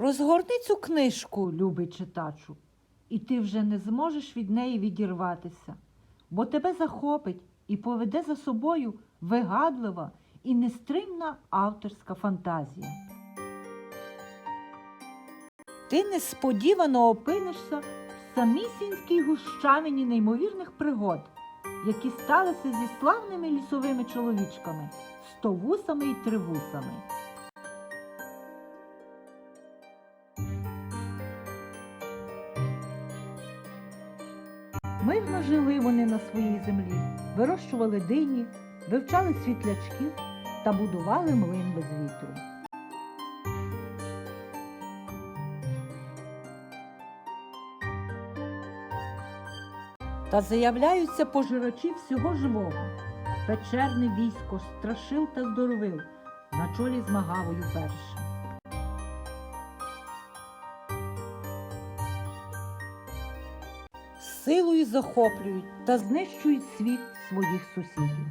Розгорни цю книжку, любий читачу, і ти вже не зможеш від неї відірватися, бо тебе захопить і поведе за собою вигадлива і нестримна авторська фантазія. Ти несподівано опинишся в самісінькій гущавині неймовірних пригод, які сталися зі славними лісовими чоловічками, стовусами і тривусами. Мирно жили вони на своїй землі, вирощували дині, вивчали світлячків та будували млин без вітру. Та заявляються пожирачі всього живого. Печерне військо страшил та здоровил на чолі з Магавою першим. Силою захоплюють та знищують світ своїх сусідів.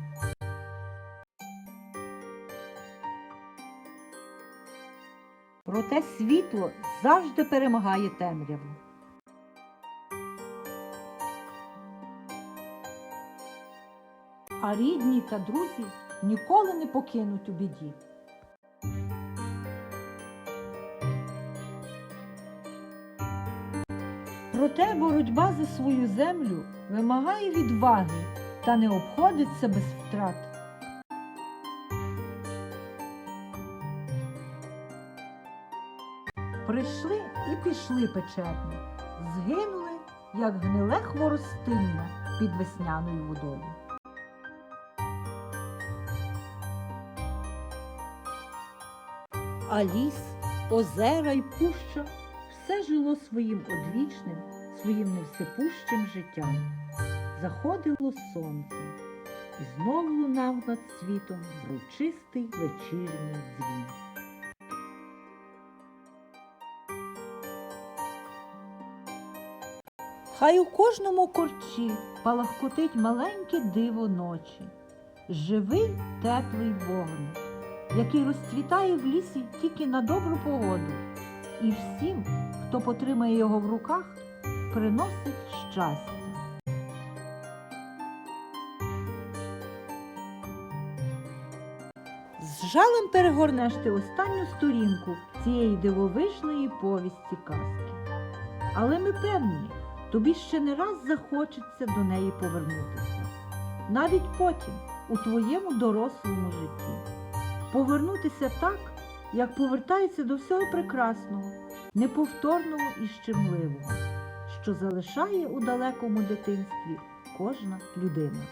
Проте світло завжди перемагає темряву. А рідні та друзі ніколи не покинуть у біді. Проте боротьба за свою землю вимагає відваги та не обходиться без втрат. Прийшли і пішли печерні, згинули, як гниле хворостиння під весняною водою. А ліс, озера й пуща все жило своїм одвічним, своїм невсипущим життям. Заходило сонце, і знов лунав над світом врочистий вечірній дзвін. Хай у кожному корчі палахкотить маленьке диво ночі, живий теплий вогник, який розцвітає в лісі тільки на добру погоду, і всім, хто потримає його в руках, приносить щастя. З жалем перегорнеш ти останню сторінку цієї дивовижної повісті казки. Але ми певні, тобі ще не раз захочеться до неї повернутися. Навіть потім, у твоєму дорослому житті. Повернутися так, як повертається до всього прекрасного, неповторного і щемливого, що залишає у далекому дитинстві кожна людина.